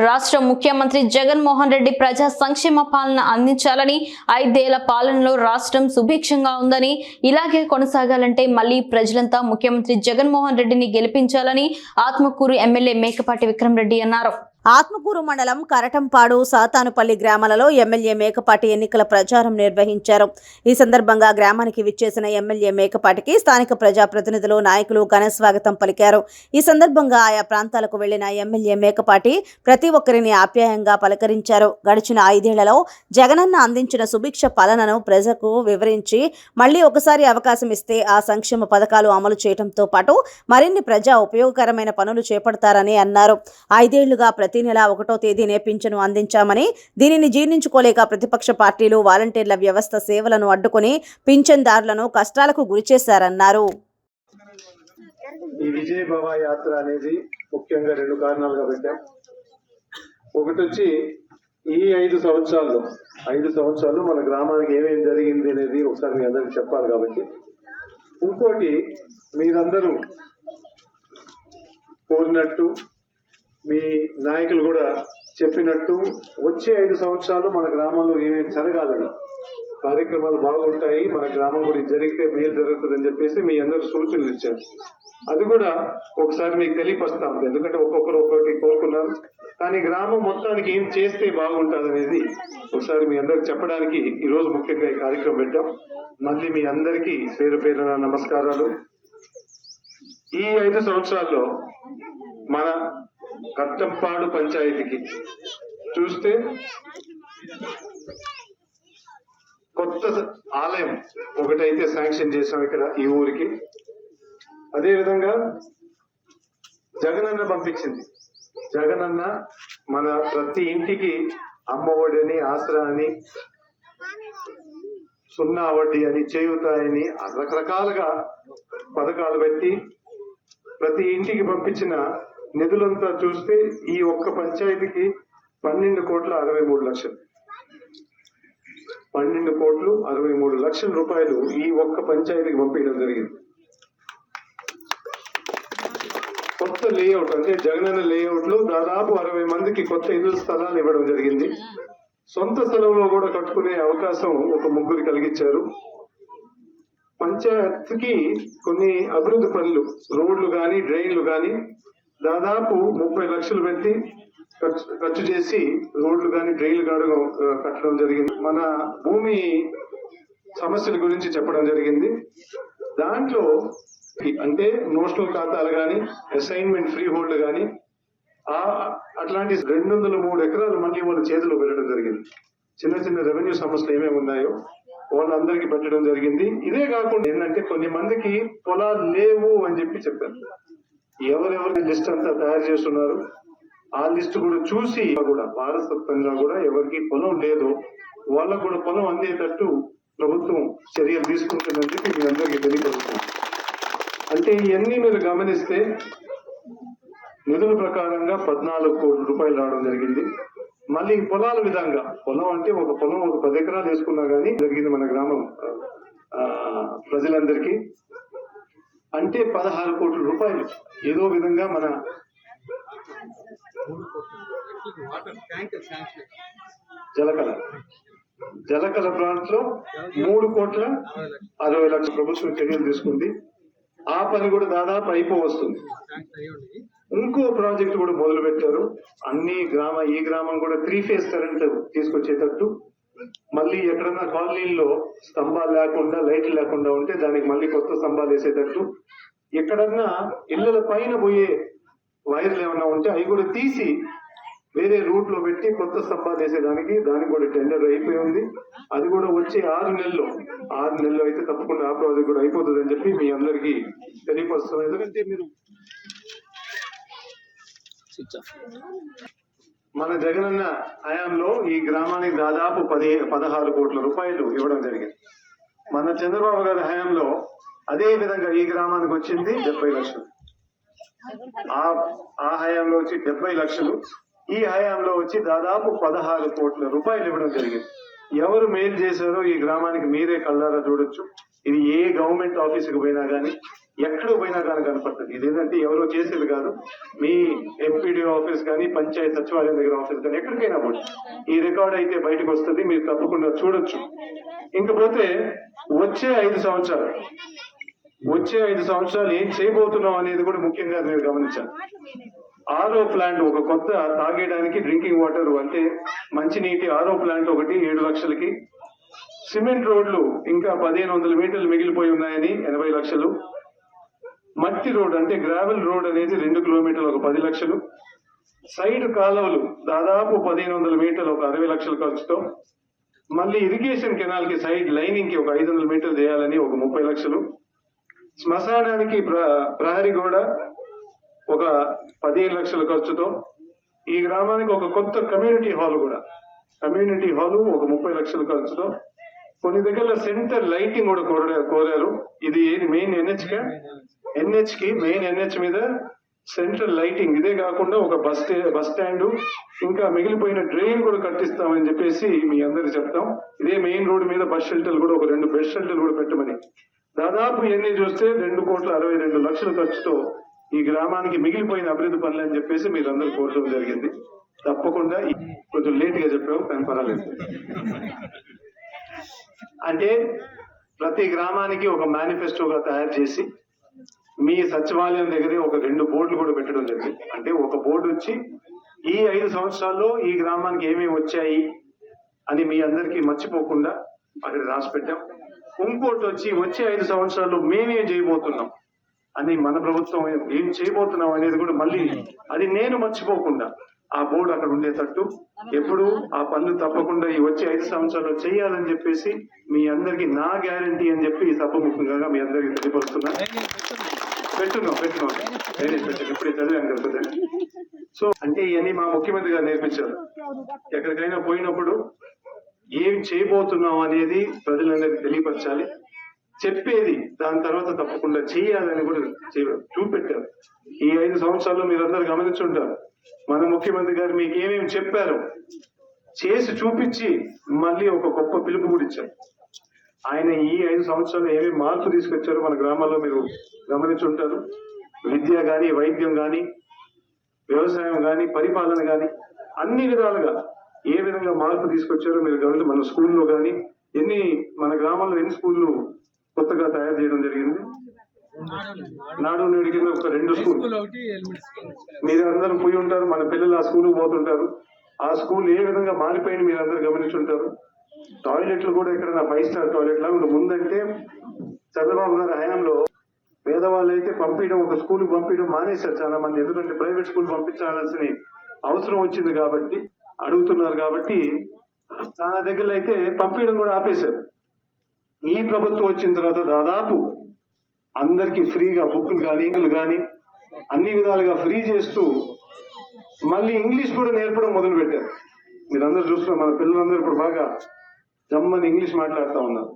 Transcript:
రాష్ట్ర ముఖ్యమంత్రి జగన్మోహన్ రెడ్డి ప్రజా సంక్షేమ పాలన అందించాలని ఐదేళ్ళ పాలనలో రాష్ట్రం సుభిక్షంగా ఉందని ఇలాగే కొనసాగాలంటే మళ్ళీ ప్రజలంతా ముఖ్యమంత్రి జగన్మోహన్ రెడ్డిని గెలిపించాలని ఆత్మకూరు ఎమ్మెల్యే మేకపాటి విక్రమ్ రెడ్డి అన్నారు. ఆత్మకూరు మండలం కరటంపాడు సాతానుపల్లి గ్రామాలలో ఎమ్మెల్యే మేకపాటి ఎన్నికల ప్రచారం నిర్వహించారు. ఈ సందర్భంగా గ్రామానికి విచ్చేసిన ఎమ్మెల్యే మేకపాటికి స్థానిక ప్రజాప్రతినిధులు నాయకులు ఘన స్వాగతం పలికారు. ఈ సందర్భంగా ఆయా ప్రాంతాలకు వెళ్ళిన ఎమ్మెల్యే మేకపాటి ప్రతి ఒక్కరిని ఆప్యాయంగా పలకరించారు. గడిచిన ఐదేళ్ళలో జగనన్న అందించిన సుభిక్ష పాలనను ప్రజలకు వివరించి మళ్ళీ ఒకసారి అవకాశం ఇస్తే ఆ సంక్షేమ పథకాలు అమలు చేయడంతో పాటు మరిన్ని ప్రజా ఉపయోగకరమైన పనులు చేపడతారని అన్నారు. ఐదేళ్ళుగా ప్రతి నెల ఒకటో తేదీనే పింఛను అందించామని దీనిని జీర్ణించుకోలేక ప్రతిపక్ష పార్టీలు వాలంటీర్ల వ్యవస్థ సేవలను అడ్డుకుని పింఛన్దారులను కష్టాలకు గురిచేశారన్నారు ఈ విజయ భవ యాత్ర అనేది ముఖ్యంగా రెండు కారణాలుగా పెట్టాం. ఒకటి వచ్చి ఈ ఐదు సంవత్సరాల్లో ఐదు సంవత్సరాలు మన గ్రామానికి ఏమేమి జరిగింది అనేది ఒకసారి మీ అందరికి చెప్పాలి కాబట్టి. ఇంకోటి మీరందరూ కోరినట్టు మీ నాయకులు కూడా చెప్పినట్టు వచ్చే ఐదు సంవత్సరాలు మన గ్రామంలో ఏమేమి జరగాలని కార్యక్రమాలు బాగుంటాయి మన గ్రామం కూడా జరిగితే మేలు జరుగుతుందని చెప్పేసి మీ అందరూ సూచనలు ఇచ్చారు. అది కూడా ఒకసారి మీకు తెలియపరుస్తాం. ఎందుకంటే ఒక్కొక్కరు ఒక్కొక్కటి కోరుకున్నారు. కానీ గ్రామం మొత్తానికి ఏం చేస్తే బాగుంటుంది అనేది ఒకసారి మీ అందరికి చెప్పడానికి ఈ రోజు ముఖ్యంగా ఈ కార్యక్రమం పెట్టాం. మళ్ళీ మీ అందరికీ పేరు పేరున నమస్కారాలు. ఈ ఐదు సంవత్సరాల్లో మన కట్టంపాడు పంచాయతీకి. చూస్తే కొత్త ఆలయం ఒకటైతే శాంక్షన్ చేసాం ఇక్కడ ఈ ఊరికి. అదే విధంగా జగనన్న పంపించింది. జగనన్న మన ప్రతి ఇంటికి అమ్మఒడని ఆసరా అని సున్నా వడ్డీ అని చేయుతాయని రకరకాలుగా పథకాలు పెట్టి ప్రతి ఇంటికి పంపించిన నిధులంతా చూస్తే ఈ ఒక్క పంచాయతీకి పన్నెండు కోట్ల అరవై మూడు లక్షలు. పన్నెండు కోట్లు అరవై మూడు లక్షల రూపాయలు ఈ ఒక్క పంచాయతీకి పంపించడం జరిగింది. కొత్త లేఅవుట్ అంటే జగనన్న లేఅవుట్లో దాదాపు అరవై మందికి కొత్త ఇల్లు స్థలాలు ఇవ్వడం జరిగింది. సొంత స్థలంలో కూడా కట్టుకునే అవకాశం ఒక ముగ్గురు కలిగించారు. పంచాయత్కి కొన్ని అభివృద్ధి పనులు రోడ్లు కానీ డ్రైన్లు కానీ దాదాపు ముప్పై లక్షలు పెట్టి ఖర్చు ఖర్చు చేసి రోడ్లు కానీ డ్రైన్లు కానీ కట్టడం జరిగింది. మన భూమి సమస్యల గురించి చెప్పడం జరిగింది. దాంట్లో అంటే నోషనల్ ఖాతాలు కానీ అసైన్మెంట్ ఫ్రీ హోల్డ్ కానీ ఆ అట్లాంటి రెండు వందల మూడు ఎకరాలు మళ్ళీ వాళ్ళ చేతిలో పెట్టడం జరిగింది. చిన్న చిన్న రెవెన్యూ సమస్యలు ఏమేమి ఉన్నాయో వాళ్ళందరికీ పెట్టడం జరిగింది. ఇదే కాకుండా ఏంటంటే కొన్ని మందికి పొలాలు లేవు అని చెప్పి చెప్పారు. ఎవరెవరి లిస్ట్ అంతా తయారు చేస్తున్నారు ఆ లిస్ట్ కూడా చూసి కూడా వారసత్వంగా కూడా ఎవరికి పొలం లేదు వాళ్ళకు కూడా పొలం అందేటట్టు ప్రభుత్వం చర్యలు తీసుకుంటుందని చెప్పి మీ అందరికీ తెలియపడుతుంది అంటే ఇవన్నీ మీరు గమనిస్తే నిధుల ప్రకారంగా పద్నాలుగు కోట్ల రూపాయలు రావడం జరిగింది. మళ్ళీ పొలాల విధంగా పొలం అంటే ఒక పొలం ఒక పది ఎకరాలు వేసుకున్నా కానీ జరిగింది మన గ్రామం ప్రజలందరికీ. అంటే పదహారు కోట్ల రూపాయలు. ఏదో విధంగా మన జలకళ. జలకళ ప్లాంట్లో మూడు కోట్ల అరవై లక్షల ప్రభుత్వం చర్యలు తీసుకుంది. ఆ పని కూడా దాదాపు అయిపో వస్తుంది ఇంకో ప్రాజెక్ట్ కూడా మొదలు పెట్టారు అన్ని గ్రామ ఈ గ్రామం కూడా త్రీ ఫేజ్ కరెంట్ తీసుకొచ్చేటట్టు మళ్ళీ ఎక్కడన్నా కాలనీల్లో స్తంభాలు లేకుండా లైట్లు లేకుండా ఉంటే దానికి మళ్ళీ కొత్త స్తంభాలు వేసేటట్టు ఎక్కడన్నా ఇళ్ళల పైన పోయే వైర్లు ఏమన్నా ఉంటే అవి కూడా తీసి వేరే రూట్లో పెట్టి కొత్త స్తంభాలు వేసేదానికి దానికి కూడా టెండర్ అయిపోయి ఉంది. అది కూడా వచ్చే ఆరు నెలల్లో. ఆరు నెలలు అయితే తప్పకుండా ఆ ప్రాజెక్ట్ కూడా అయిపోతుంది అని చెప్పి మీ అందరికీ తెలియపరుస్తున్నాం ఎందుకంటే మీరు మన జగనన్న హయాంలో ఈ గ్రామానికి దాదాపు పది పదహారు కోట్ల రూపాయలు ఇవ్వడం జరిగింది. మన చంద్రబాబు గారి హయాంలో అదే విధంగా ఈ గ్రామానికి వచ్చింది డెబ్బై లక్షలు. ఆ ఆ హయాంలో వచ్చి డెబ్బై లక్షలు. ఈ హయాంలో వచ్చి దాదాపు పదహారు కోట్ల రూపాయలు ఇవ్వడం జరిగింది. ఎవరు మేలు చేశారో ఈ గ్రామానికి మీరే కళ్ళారా చూడొచ్చు. ఇది ఏ గవర్నమెంట్ ఆఫీసుకి పోయినా కానీ ఎక్కడ పోయినా కానీ కనపడుతుంది. ఇది ఏంటంటే ఎవరో చేసేది కాదు. మీ ఎంపీడీ ఆఫీస్ కానీ పంచాయత్ సచివాలయం దగ్గర ఆఫీస్ కానీ ఎక్కడికైనా పోండి. ఈ రికార్డ్ అయితే బయటకు వస్తుంది. మీరు తప్పకుండా చూడొచ్చు. ఇంకపోతే వచ్చే ఐదు సంవత్సరాలు వచ్చే ఐదు సంవత్సరాలు ఏం చేయబోతున్నాం అనేది కూడా ముఖ్యంగా మీరు గమనించాలి. ఆరో ప్లాంట్ ఒక కొత్త తాగేయడానికి డ్రింకింగ్ వాటర్ అంటే మంచినీటి ఆరో ప్లాంట్ ఒకటి ఏడు లక్షలకి. సిమెంట్ రోడ్లు ఇంకా పదిహేను వందల మీటర్లు మిగిలిపోయి ఉన్నాయని ఎనభై లక్షలు. మట్టి రోడ్ అంటే గ్రావెల్ రోడ్ అనేది రెండు కిలోమీటర్లు ఒక పది లక్షలు. సైడ్ కాలువలు దాదాపు పదిహేను వందల మీటర్లు ఒక అరవై లక్షల ఖర్చుతో. మళ్ళీ ఇరిగేషన్ కెనాల్కి సైడ్ లైనింగ్కి ఒక ఐదు వందల మీటర్లు చేయాలని ఒక ముప్పై లక్షలు. శ్మశానానికి ప్ర- ప్రహరీ గోడ ఒక పదిహేను లక్షల ఖర్చుతో. ఈ గ్రామానికి ఒక కొత్త కమ్యూనిటీ హాల్ కూడా. కమ్యూనిటీ హాల్ ఒక ముప్పై లక్షల ఖర్చుతో. కొన్ని దగ్గర సెంటర్ లైటింగ్ కూడా కోరారు కోరారు. ఇది ఏది మెయిన్ ఎన్హెచ్ ఎన్హెచ్కి మెయిన్ ఎన్హెచ్ మీద సెంట్రల్ లైటింగ్. ఇదే కాకుండా ఒక బస్ బస్ స్టాండ్ ఇంకా మిగిలిపోయిన డ్రైన్ కూడా కట్టిస్తామని చెప్పేసి మీ అందరికి చెప్తాం. ఇదే మెయిన్ రోడ్ మీద బస్ షెల్టర్లు కూడా ఒక రెండు బస్ షెల్టర్లు కూడా పెట్టమని. దాదాపు ఎన్ని చూస్తే రెండు కోట్ల అరవై రెండు లక్షల ఖర్చుతో ఈ గ్రామానికి మిగిలిపోయిన అభివృద్ధి పనులు అని చెప్పేసి మీరందరూ కోరడం జరిగింది. తప్పకుండా కొంచెం లేట్గా చెప్పావు కానీ పర్వాలేదు. అంటే ప్రతి గ్రామానికి ఒక మేనిఫెస్టోగా తయారు చేసి మీ సచివాలయం దగ్గరే ఒక రెండు బోర్డులు కూడా పెట్టడం జరిగింది. అంటే ఒక బోర్డు వచ్చి ఈ ఐదు సంవత్సరాల్లో ఈ గ్రామానికి ఏమేమి వచ్చాయి అని మీ అందరికీ మర్చిపోకుండా అక్కడ రాసి పెట్టాం ఇంకోటి వచ్చి వచ్చే ఐదు సంవత్సరాల్లో మేమేం చేయబోతున్నాం అని మన ప్రభుత్వం ఏం చేయబోతున్నాం అనేది కూడా మళ్ళీ అది నేను మర్చిపోకుండా ఆ బోర్డు అక్కడ ఉండేటట్టు ఎప్పుడు ఆ పనులు తప్పకుండా ఈ వచ్చే ఐదు సంవత్సరాలు చేయాలని చెప్పేసి మీ అందరికి నా గ్యారంటీ అని చెప్పి ఈ సభముఖంగా మీ అందరికి తెలియపరుస్తున్నా. పెట్టున్నాం పెట్టున్నాం. నేనే పెట్టాను ఇప్పుడే చదివాను కదా సో అంటే ఇవన్నీ మా ముఖ్యమంత్రి గారు నేర్పించారు. ఎక్కడికైనా పోయినప్పుడు ఏం చేయబోతున్నాం అనేది ప్రజలందరికీ తెలియపరచాలి. చెప్పేది దాని తర్వాత తప్పకుండా చేయాలని కూడా చే- చూపెట్టారు. ఈ ఐదు సంవత్సరాల్లో మీరందరూ గమనించుంటారు. మన ముఖ్యమంత్రి గారు మీకు ఏమేమి చెప్పారు? చేసి చూపించి మళ్ళీ ఒక గొప్ప పిలుపు కూడా ఇచ్చారు. ఆయన ఈ ఐదు సంవత్సరాలు ఏమేమి మార్పు తీసుకొచ్చారో మన గ్రామాల్లో మీరు గమనించుంటారు. విద్య గాని వైద్యం గాని వ్యవసాయం గాని పరిపాలన గాని అన్ని విధాలుగా ఏ విధంగా మార్పు తీసుకొచ్చారో మీరు గమనించి మన స్కూల్లో గాని ఎన్ని మన గ్రామంలో ఎన్ని స్కూళ్ళు కొత్తగా తయారు చేయడం జరిగింది? నాడు నేడు కింద ఒక రెండు స్కూల్. మీరు అందరూ పోయి ఉంటారు మన పిల్లలు ఆ స్కూల్ పోతుంటారు. ఆ స్కూల్ ఏ విధంగా మారిపోయింది మీరు అందరూ గమనించుంటారు. టాయిలెట్లు కూడా ఇక్కడ ఫైవ్ స్టార్ టాయిలెట్ లాగా ఉంటుంది. ముందంటే చంద్రబాబు గారి హయాంలో పేదవాళ్ళు అయితే పంపించడం ఒక స్కూల్ పంపించడం మానేశారు చాలా మంది ఎందుకంటే ప్రైవేట్ స్కూల్ పంపించాల్సిన అవసరం వచ్చింది కాబట్టి అడుగుతున్నారు కాబట్టి చాలా దగ్గర అయితే పంపించడం కూడా ఆపేశారు ఈ ప్రభుత్వం వచ్చిన తర్వాత దాదాపు అందరికీ ఫ్రీగా బుక్లు కానీ కానీ అన్ని విధాలుగా ఫ్రీ చేస్తూ మళ్ళీ ఇంగ్లీష్ కూడా నేర్పడం మొదలు పెట్టారు మీరందరూ చూస్తున్నారు మన పిల్లలందరూ ఇప్పుడు బాగా జమ్మని ఇంగ్లీష్ మాట్లాడుతూ ఉన్నారు.